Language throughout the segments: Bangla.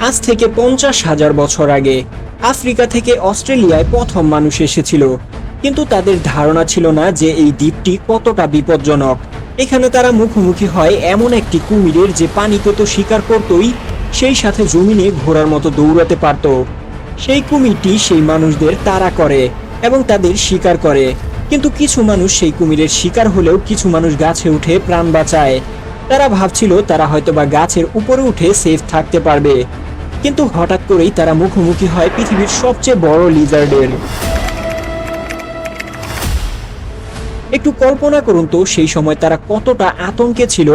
আজ থেকে পঞ্চাশ হাজার বছর আগে আফ্রিকা থেকে অস্ট্রেলিয়ায় প্রথম মানুষ এসেছিল। কিন্তু তাদের ধারণা ছিল না যে এই দ্বীপটি কতটা বিপজ্জনক। এখানে তারা মুখোমুখি হয় এমন একটি কুমিরের যে পানিতে তো শিকার করতই, সেই সাথে জমিনে ঘোড়ার মতো দৌড়াতে পারত। সেই কুমিরটি সেই মানুষদের তাড়া করে এবং তাদের শিকার করে। কিন্তু কিছু মানুষ সেই কুমিরের শিকার হলেও কিছু মানুষ গাছে উঠে প্রাণ বাঁচায়। তারা ভাবছিল তারা হয়তোবা গাছের উপরে উঠে সেফ থাকতে পারবে। কিন্তু হঠাৎ করেই তারা মুখোমুখি হয় পৃথিবীর সবচেয়ে বড় লিজার্ডের একটু কল্পনা করুন তো, সেই সময় তারা কতটা আতঙ্কে ছিল।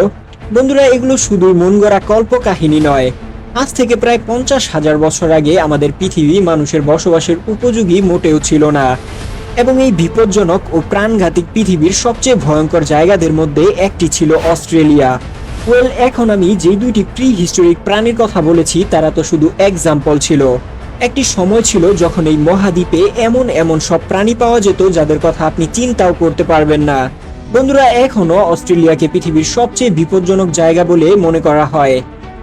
বন্ধুরা, এগুলো শুধু মন গড়া কল্প কাহিনী নয়। আজ থেকে প্রায় পঞ্চাশ হাজার বছর আগে আমাদের পৃথিবী মানুষের বসবাসের উপযোগী মোটেও ছিল না। এবং এই বিপজ্জনক ও প্রাণঘাতিক পৃথিবীর সবচেয়ে ভয়ঙ্কর জায়গাদের মধ্যে একটি ছিল অস্ট্রেলিয়া। ওয়েল এখন আমি যে দুইটি প্রি হিস্টোরিক প্রাণীর কথা বলেছি, তারা তো শুধু এক্সাম্পল ছিল। একটি সময় ছিল যখন এই মহাদ্বীপে এমন এমন সব প্রাণী পাওয়া যেত, যাদের কথা আপনি চিন্তাও করতে পারবেন না। বন্ধুরা এখনও অস্ট্রেলিয়াকে পৃথিবীর সবচেয়ে বিপজ্জনক জায়গা বলে মনে করা হয়।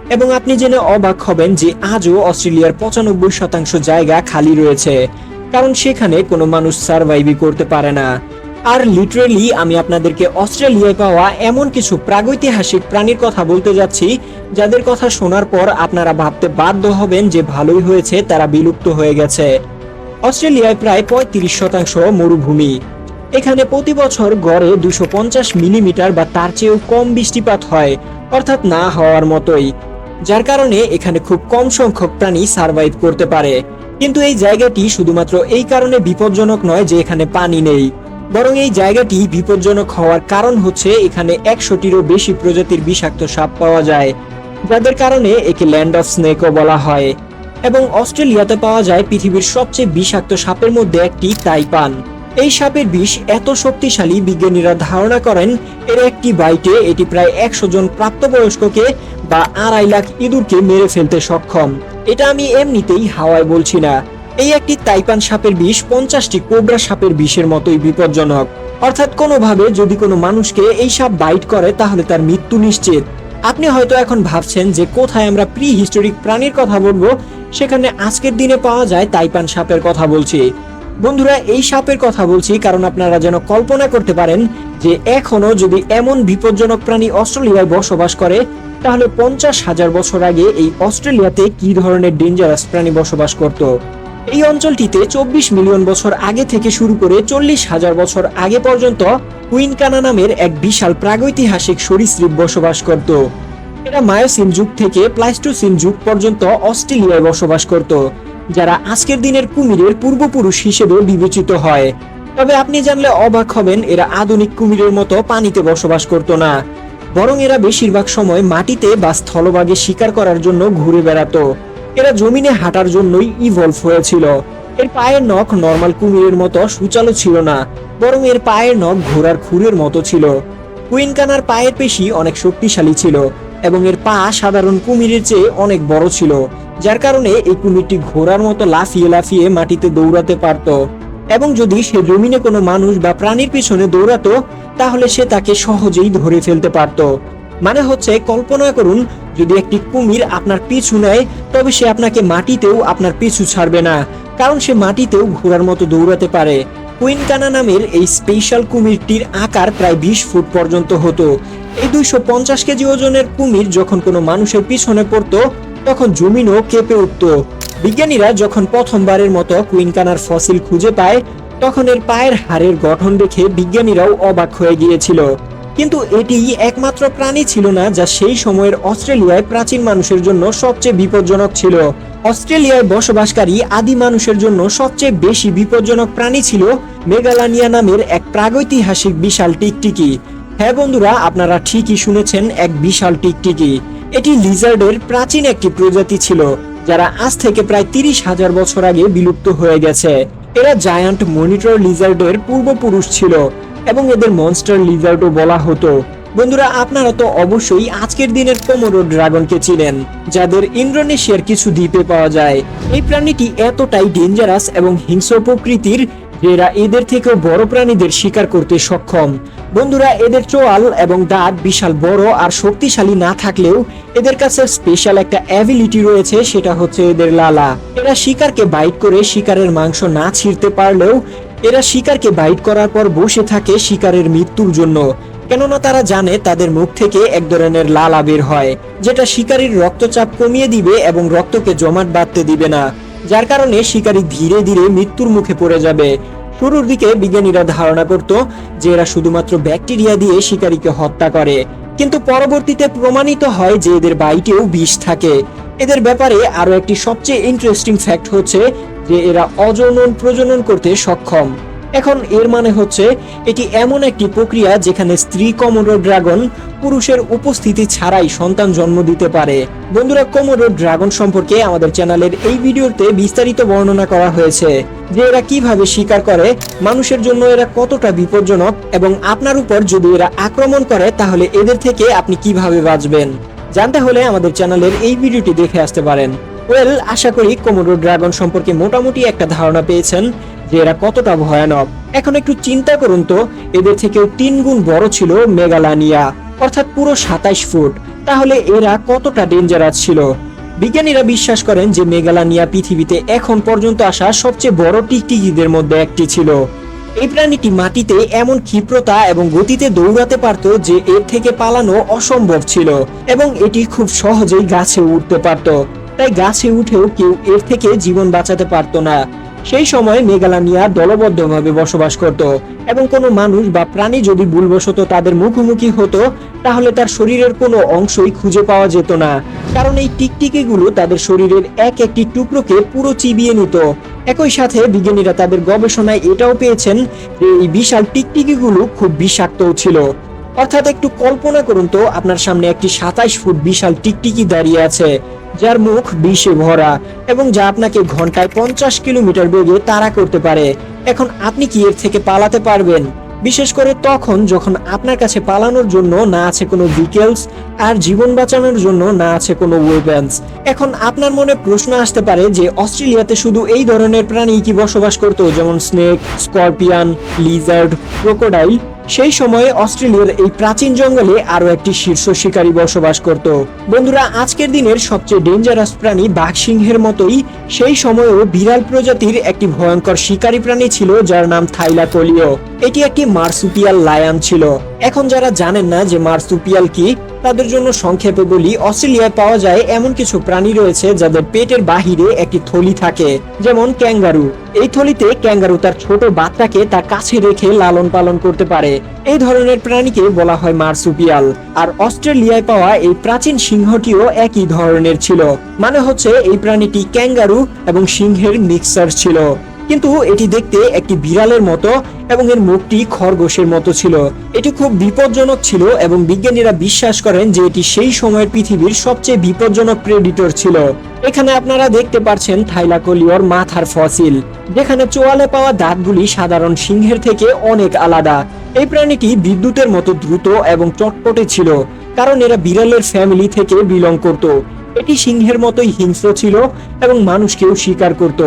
এবং আপনি জেনে অবাক হবেন যে আজও অস্ট্রেলিয়ার পঁচানব্বই শতাংশ জায়গা খালি রয়েছে। কারণ সেখানে কোনো মানুষ সার্ভাইভই করতে পারে না। আর লিটারেলি আমি আপনাদেরকে অস্ট্রেলিয়ায় পাওয়া এমন কিছু প্রাগৈতিহাসিক প্রাণীর কথা বলতে যাচ্ছি, যাদের কথা শোনার পর আপনারা ভাবতে বাধ্য হবেন যে ভালোই হয়েছে, তারা বিলুপ্ত হয়ে গেছে। অস্ট্রেলিয়ায় প্রায় পঁয়ত্রিশ শতাংশ মরুভূমি। এখানে প্রতি বছর গড়ে দুশো পঞ্চাশ মিলিমিটার বা তার চেয়েও কম বৃষ্টিপাত হয়, অর্থাৎ না হওয়ার মতোই। যার কারণে এখানে খুব কম সংখ্যক প্রাণী সার্ভাইভ করতে পারে। কিন্তু এই জায়গাটি শুধুমাত্র এই কারণে বিপজ্জনক নয় যে এখানে পানি নেই। বরং এই জায়গাটি বিপজ্জনক হওয়ার কারণ হচ্ছে এখানে একশোটিরও বেশি প্রজাতির বিষাক্ত সাপ পাওয়া যায়, যাদের কারণে একে ল্যান্ড অফ স্নেকও বলা হয়। এবং অস্ট্রেলিয়াতে পাওয়া যায় পৃথিবীর সবচেয়ে বিষাক্ত সাপের মধ্যে একটি তাইপান। এই সাপের বিষ এত শক্তিশালী বিজ্ঞানীরা ধারণা করেন, এর একটি বাইটে এটি প্রায় একশো জন প্রাপ্তবয়স্ককে বা আড়াই লাখ ইঁদুরকে মেরে ফেলতে সক্ষম। এটা আমি এমনিতেই হাওয়ায় বলছি না। এই একটি তাইপান সাপের বিষ পঞ্চাশটি কোবরা সাপের বিষের মতোই বিপজ্জনক। অর্থাৎ কোনোভাবে যদি কোনো মানুষকে এই সাপ বাইট করে, তাহলে তার মৃত্যু নিশ্চিত। আপনি হয়তো এখন ভাবছেন যে কোথায় আমরা প্রি হিস্টোরিক প্রাণীর কথা বলব? সেখানে আজকের দিনে পাওয়া যায় তাইপান সাপের কথা বলছি। বন্ধুরা, এই সাপের কথা বলছি কারণ আপনারা যেন কল্পনা করতে পারেন যে এখনও যদি এমন বিপজ্জনক প্রাণী অস্ট্রেলিয়ায় বসবাস করে, তাহলে পঞ্চাশ হাজার বছর আগে এই অস্ট্রেলিয়াতে কি ধরনের ডেঞ্জারাস প্রাণী বসবাস করত? এই অঞ্চলটিতে চব্বিশ মিলিয়ন বছর আগে থেকে শুরু করে চল্লিশ হাজার বছর আগে পর্যন্ত কুইনকানা নামের এক বিশাল প্রাগৈতিহাসিক সরীসৃপ বসবাস করত। এরা মায়োসিন যুগ থেকে প্লাইস্টোসিন যুগ পর্যন্ত অস্ট্রেলিয়ায় বসবাস করত, যারা আজকের দিনের কুমিরের পূর্বপুরুষ হিসেবে বিবেচিত হয়। তবে আপনি জানলে অবাক হবেন, এরা আধুনিক কুমিরের মতো পানিতে বসবাস করত না। বরং এরা বেশিরভাগ সময় মাটিতে বা স্থলভাগে শিকার করার জন্য ঘুরে বেড়াতো। এরা জমিনে হাঁটার জন্যই ইভলভ হয়েছিল। এর পায়ের নখ নর্মাল কুমিরের মতো সুচালো ছিল না, বরং এর পায়ের নখ ঘোড়ার খুরের মতো ছিল। কুইনকানার পায়ের পেশি অনেক শক্তিশালী ছিল এবং এর পা সাধারণ কুমিরের চেয়ে অনেক বড় ছিল, যার কারণে এই কুমিরটি ঘোড়ার মতো লাফিয়ে লাফিয়ে মাটিতে দৌড়াতে পারত। এবং যদি সে জমিনে কোনো মানুষ বা প্রাণীর পিছনে দৌড়াতো, তাহলে সে তাকে সহজেই ধরে ফেলতে পারত। মানে হচ্ছে কল্পনা করুন যদি একটি কুমির আপনার পিছু নেয়, তবে সে আপনাকে মাটিতেও আপনার পিছু ছাড়বে না, কারণ সে মাটিতেও ঘোড়ার মতো দৌড়াতে পারে। কুইনকানা নামের এই স্পেশাল কুমিরটির আকার প্রায় বিশ ফুট পর্যন্ত হতো। এই দুইশো পঞ্চাশ কেজি ওজনের কুমির যখন কোনো মানুষের পিছনে পড়তো, তখন জমিনও কেঁপে উঠত। বিজ্ঞানীরা যখন প্রথমবারের মতো কুইনকানার ফসিল খুঁজে পায়, তখন এর পায়ের হাড়ের গঠন দেখে বিজ্ঞানীরাও অবাক হয়ে গিয়েছিল। কিন্তু এটি একমাত্র প্রাণী ছিল না যা সেই সময়ের অস্ট্রেলিয়ায় প্রাচীন মানুষের জন্য সবচেয়ে বিপজ্জনক ছিল। অস্ট্রেলিয়ায় বসবাসকারী আদি মানুষের জন্য সবচেয়ে বেশি বিপজ্জনক প্রাণী ছিল মেগালানিয়া নামের এক প্রাগৈতিহাসিক বিশাল টিকটিকি। হ্যাঁ বন্ধুরা, আপনারা ঠিকই শুনেছেন এক বিশাল টিকটিকি। এটি লিজার্ডের প্রাচীন একটি প্রজাতি ছিল, যারা আজ থেকে প্রায় তিরিশ হাজার বছর আগে বিলুপ্ত হয়ে গেছে। এরা জায়ান্ট মনিটর লিজার্ডের পূর্বপুরুষ ছিল। এবং এদের মনস্টার লিজার্ডও বলা হতো। বন্ধুরা, আপনারা তো অবশ্যই আজকের দিনের কোমোডো ড্রাগনকে চিনেন, যাদের ইন্ডোনেশিয়ার কিছু দ্বীপে পাওয়া যায়। এই প্রাণীটি এতটাই ডেঞ্জারাস এবং হিংস্র প্রকৃতির এরা এদের থেকেও বড় প্রাণীদের শিকার করতে সক্ষম। বন্ধুরা, এদের চোয়াল এবং দাঁত বিশাল বড় আর শক্তিশালী না থাকলেও এদের কাছে স্পেশাল একটা অ্যাবিলিটি রয়েছে, সেটা হচ্ছে এদের লালা। এরা শিকারকে বাইট করে শিকারের মাংস না ছিঁড়তে পারলেও এরা শিকারকে বাইট করার পর বসে থাকে শিকারের মৃত্যুর জন্য। কেননা তারা জানে তাদের মুখ থেকে এক ধরনের লালা বের হয়, যেটা শিকারীর রক্তচাপ কমিয়ে দিবে এবং রক্তকে জমাট বাঁধতে দিবে না, যার কারণে শিকারী ধীরে ধীরে মৃত্যুর মুখে পড়ে যাবে। শুরুর দিকে বিজ্ঞানীরা ধারণা করত যে এরা শুধুমাত্র ব্যাকটেরিয়া দিয়ে শিকারীকে হত্যা করে, কিন্তু পরবর্তীতে প্রমাণিত হয় যে এদের বাইটেও বিষ থাকে। এদের ব্যাপারে আরও একটি সবচেয়ে ইন্টারেস্টিং ফ্যাক্ট হচ্ছে যে এরা অজনন প্রজনন করতে সক্ষম। এখন এর মানে হচ্ছে, এটি এমন একটি প্রক্রিয়া যেখানে স্ত্রী কমোডো ড্রাগন পুরুষের উপস্থিতি ছাড়াই সন্তান জন্ম দিতে পারে। বন্ধুরা, কমোডো ড্রাগন সম্পর্কে আমাদের চ্যানেলের এই ভিডিওতে বিস্তারিত বর্ণনা করা হয়েছে যে এরা কীভাবে শিকার করে, মানুষের জন্য এরা কতটা বিপজ্জনক এবং আপনার উপর যদি এরা আক্রমণ করে, তাহলে এদের থেকে আপনি কীভাবে বাঁচবেন? জানতে হলে আমাদের চ্যানেলের এই ভিডিওটি দেখে আসতে পারেন। ওয়েল আশা করি কোমোডো ড্রাগন সম্পর্কে মোটামুটি একটা ধারণা পেয়েছেন যে এরা কতটা ভয়ানক। এখন একটু চিন্তা করুন তো, এদের থেকেও তিন গুণ বড় ছিল মেগালানিয়া অর্থাৎ পুরো সাতাইশ ফুট। তাহলে এরা কতটা ডেঞ্জারাস ছিল? বিজ্ঞানীরা বিশ্বাস করেন যে মেগালানিয়া পৃথিবীতে এখন পর্যন্ত আসা সবচেয়ে বড় টিকটিকিদের মধ্যে একটি ছিল। এই প্রাণীটি মাটিতে এমন ক্ষিপ্রতা এবং গতিতে দৌড়াতে পারত যে এর থেকে পালানো অসম্ভব ছিল এবং এটি খুব সহজেই গাছে উঠতে পারত। তাই গাছে উঠেও কেউ এর থেকে জীবন বাঁচাতে পারত না। সেই সময় মেগালানিয়া দলবদ্ধভাবে বসবাস করত এবং কোনো মানুষ বা প্রাণী যদি ভুলবশত তাদের মুখোমুখি হতো, তাহলে তার শরীরের কোনো অংশই খুঁজে পাওয়া যেত না। কারণ এই টিকটিকিগুলো তাদের শরীরের এক একটি টুকরোকে পুরো চিবিয়ে নিত। একই সাথে বিজ্ঞানীরা তাদের গবেষণায় এটাও পেয়েছেন যে এই বিশাল টিকটিকিগুলো খুব বিষাক্তও ছিল। অর্থাৎ একটু কল্পনা করুন তো, আপনার সামনে একটি সাতাইশ ফুট বিশাল টিকটিকি দাঁড়িয়ে আছে, যার মুখ বিষে ভরা এবং যা আপনাকে ঘন্টায় পঞ্চাশ কিলোমিটার বেগে তাড়া করতে পারে। এখন আপনি কি এর থেকে পালাতে পারবেন? বিশেষ করে তখন যখন আপনার কাছে পালানোর জন্য না আছে কোনো ভিকেলস আর জীবন বাঁচানোর জন্য না আছে কোনো ওয়েপেন্স এখন আপনার মনে প্রশ্ন আসতে পারে যে অস্ট্রেলিয়াতে শুধু এই ধরনের প্রাণী কি বসবাস করতো, যেমন স্নেক স্করপিয়ান লিজার্ড ক্রোকোডাইল সেই সময়ে অস্ট্রেলিয়ার এই প্রাচীন জঙ্গলে আরও একটি শীর্ষ শিকারী বসবাস করত। বন্ধুরা, আজকের দিনের সবচেয়ে ডেঞ্জারাস প্রাণী বাঘ সিংহের মতোই সেই সময়েও বিড়াল প্রজাতির একটি ভয়ঙ্কর শিকারী প্রাণী ছিল যার নাম থাইলা কলিও এটি একটি মার্সুপিয়াল লায়ান ছিল। এখন যারা জানেন না যে মার্সুপিয়াল কি, তাদের জন্য সংক্ষেপে বলি, অস্ট্রেলিয়ায় পাওয়া যায় এমন কিছু প্রাণী রয়েছে যাদের পেটের বাহিরে একটি থলি থাকে, যেমন ক্যাঙ্গারু। এই থলিতে ক্যাঙ্গারু তার ছোট বাচ্চাকে তার কাছে রেখে লালন পালন করতে পারে। এই ধরনের প্রাণীকে বলা হয় মার্সুপিয়াল। আর অস্ট্রেলিয়ায় পাওয়া এই প্রাচীন সিংহটিও একই ধরনের ছিল। মানে হচ্ছে এই প্রাণীটি ক্যাঙ্গারু এবং সিংহের মিক্সার ছিল। কিন্তু এটি দেখতে একটি বিড়ালের মতো এবং এর মুখটি খরগোশের মতো ছিল। এটি খুব বিপজ্জনক ছিল এবং বিজ্ঞানীরা বিশ্বাস করেন যে এটি সেই সময়ের পৃথিবীর সবচেয়ে বিপজ্জনক প্রেডিটর ছিল। এখানে আপনারা দেখতে পাচ্ছেন থাইলাকোলিওর মাথার ফসিল, যেখানে চোয়ালে পাওয়া দাঁতগুলি সাধারণ সিংহের থেকে অনেক আলাদা। এই প্রাণীটি বিদ্যুতের মতো দ্রুত এবং চটপটে ছিল, কারণ এরা বিড়ালের ফ্যামিলি থেকে বিলং করত। এটি সিংহের মতোই হিংস্র ছিল এবং মানুষকেও শিকার করত।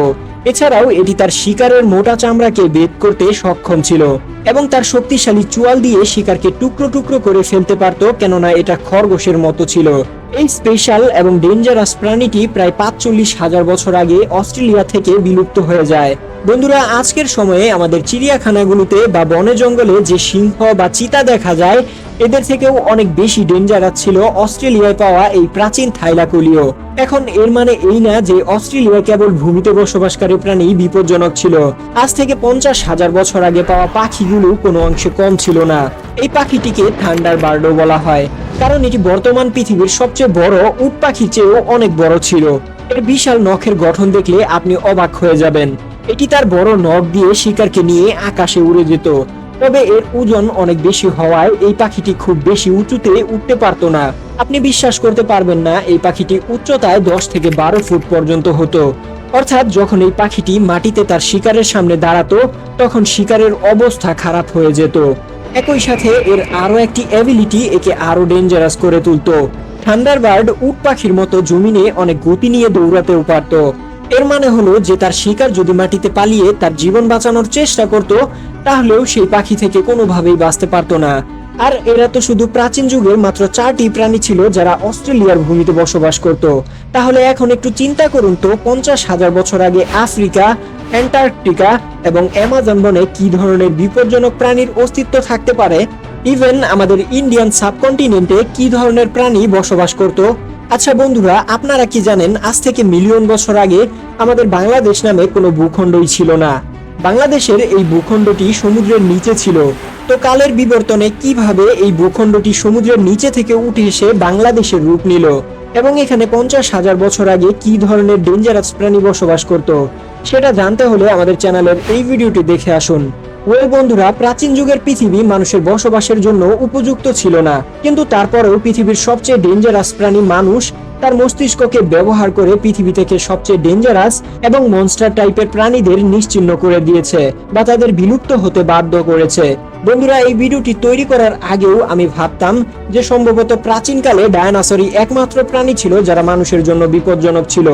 এছাড়াও এটি তার শিকারের মোটা চামড়াকে বেদ করতে সক্ষম ছিল এবং তার শক্তিশালী চুয়াল দিয়ে শিকারকে টুকরো টুকরো করে ফেলতে পারত, কেননা এটা খরগোশের মতো ছিল। এই স্পেশাল এবং ডেঞ্জারাস প্রাণীটি প্রায় পাঁচচল্লিশ হাজার বছর আগে অস্ট্রেলিয়া থেকে বিলুপ্ত হয়ে যায়। বন্ধুরা, আজকের সময়ে আমাদের চিড়িয়াখানাগুলোতে বা বনে জঙ্গলে যে সিংহ বা চিতা দেখা যায়, এদের থেকেও অনেক বেশি ডেঞ্জারাস ছিল অস্ট্রেলিয়ায় পাওয়া এই প্রাচীন থাইলাকুলিও। এখন এর মানে এই না যে অস্ট্রেলিয়া কেবল ভূমিতে বসবাসকারী প্রাণী বিপজ্জনক ছিল। আজ থেকে পঞ্চাশ হাজার বছর আগে পাওয়া পাখিগুলো কোনো অংশে কম ছিল না। এই পাখিটিকে থান্ডার বার্ডও বলা হয়। কারণ এটি বর্তমান পৃথিবীর সবচেয়ে বড় উট পাখির চেয়েও অনেক বড় ছিল। এর বিশাল নখের গঠন দেখলে আপনি অবাক হয়ে যাবেন। এটি তার বড় নখ দিয়ে শিকারকে নিয়ে আকাশে উড়ে যেত। তবে এর ওজন অনেক বেশি হওয়ায় এই পাখিটি খুব বেশি উঁচুতে উঠতে পারতো না। আপনি বিশ্বাস করতে পারবেন না, এই পাখিটি উচ্চতায় দশ থেকে বারো ফুট পর্যন্ত হতো। অর্থাৎ যখন এই পাখিটি মাটিতে তার শিকারের সামনে দাঁড়াতো, তখন শিকারের অবস্থা খারাপ হয়ে যেত। একই সাথে এর আরও একটি অ্যাবিলিটি একে আরও ডেঞ্জারাস করে তুলতো। থান্ডারবার্ড উট পাখির মতো জমিনে অনেক গতি নিয়ে দৌড়াতেও পারত। এর মানে হলো যে তার শিকার যদি মাটিতে পালিয়ে তার জীবন বাঁচানোর চেষ্টা করত, তাহলেও সেই পাখি থেকে কোনোভাবেই বাঁচতে পারতো না। আর এরা তো শুধু প্রাচীন যুগের মাত্র চারটি প্রাণী ছিল যারা অস্ট্রেলিয়ার ভূমিতে বসবাস করত। তাহলে এখন একটু চিন্তা করুন তো, পঞ্চাশ হাজার বছর আগে আফ্রিকা, অ্যান্টার্কটিকা এবং অ্যামাজন বনে কি ধরনের বিপজ্জনক প্রাণীর অস্তিত্ব থাকতে পারে? ইভেন আমাদের ইন্ডিয়ান সাবকন্টিনেন্টে কি ধরনের প্রাণী বসবাস করত? আচ্ছা বন্ধুরা, আপনারা কি জানেন, আজ থেকে মিলিয়ন বছর আগে আমাদের বাংলাদেশ নামে কোনো ভূখণ্ডই ছিল না। বাংলাদেশের এই ভূখণ্ডটি সমুদ্রের নিচে ছিল। তো কালের বিবর্তনে কীভাবে এই ভূখণ্ডটি সমুদ্রের নিচে থেকে উঠে এসে বাংলাদেশের রূপ নিল? এবং এখানে পঞ্চাশ হাজার বছর আগে কি ধরনের ডেঞ্জারাস প্রাণী বসবাস করত? সেটা জানতে হলে আমাদের চ্যানেলের এই ভিডিওটি দেখে আসুন। ওয়েল বন্ধুরা প্রাচীন যুগের পৃথিবী মানুষের বসবাসের জন্য উপযুক্ত ছিল না। কিন্তু তারপরেও পৃথিবীর সবচেয়ে ডেঞ্জারাস প্রাণী মানুষ তার মস্তিষ্ককে ব্যবহার করে পৃথিবী থেকে সবচেয়ে ডেঞ্জারাস এবং মনস্টার টাইপের প্রাণীদের নিশ্চিহ্ন করে দিয়েছে বা তাদের বিলুপ্ত হতে বাধ্য করেছে। বন্ধুরা, এই ভিডিওটি তৈরি করার আগেও আমি ভাবতাম যে সম্ভবত প্রাচীনকালে ডায়নাসরই একমাত্র প্রাণী ছিল যারা মানুষের জন্য বিপজ্জনক ছিল।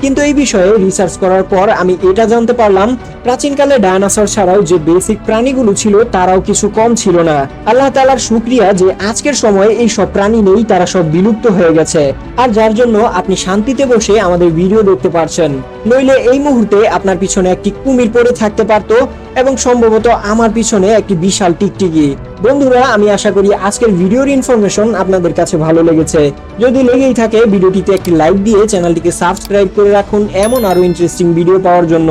কিন্তু এই বিষয়ে রিসার্চ করার পর আমি এটা জানতে পারলাম প্রাচীনকালে ডায়নাসর ছাড়াও যে বেসিক প্রাণীগুলো ছিল, তারাও কিছু কম ছিল না। আল্লাহ তালার শুক্রিয়া যে আজকের সময়ে এই সব প্রাণী নেই, তারা সব বিলুপ্ত হয়ে গেছে। আর যার জন্য আপনি শান্তিতে বসে আমাদের ভিডিও দেখতে পারছেন। নইলে এই মুহূর্তে আপনার পিছনে একটি কুমির পড়ে থাকতে পারতো এবং সম্ভবত আমার পিছনে একটি বিশাল টিকটিকি। বন্ধুরা, আমি আশা করি আজকের ভিডিওর ইনফরমেশন আপনাদের কাছে ভালো লেগেছে। যদি লেগেই থাকে, ভিডিওটিতে একটি লাইক দিয়ে চ্যানেলটিকে সাবস্ক্রাইব করে রাখুন। এমন আরও ইন্টারেস্টিং ভিডিও পাওয়ার জন্য।